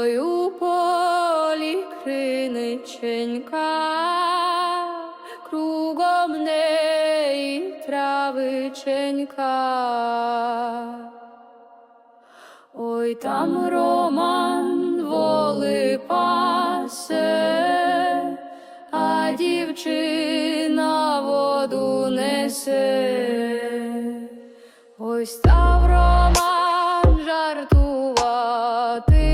Ой, у полі криниченька, кругом неї травиченька. Ой, там Роман воли пасе, а дівчина воду несе. Ой, став Роман жартувати,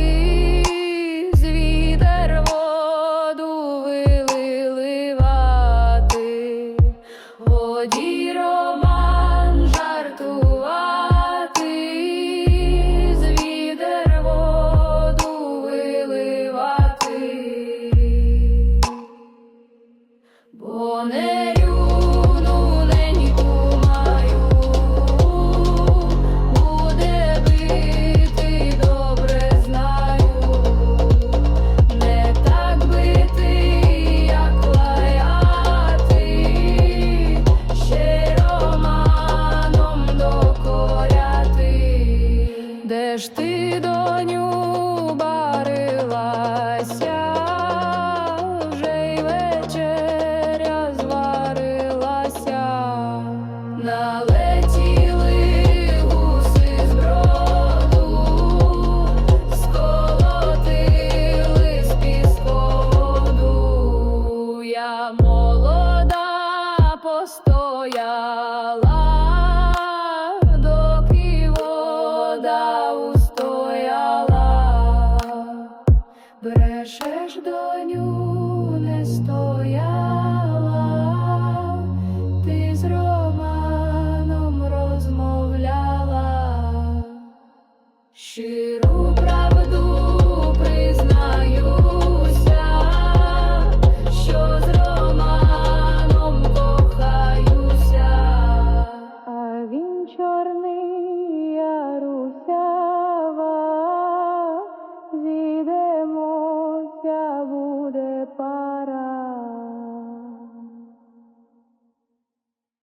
Де ж ти, устояла. Брешеш, доню, не стояла, ти з Романом розмовляла. Щиру правду кохаюся, чорний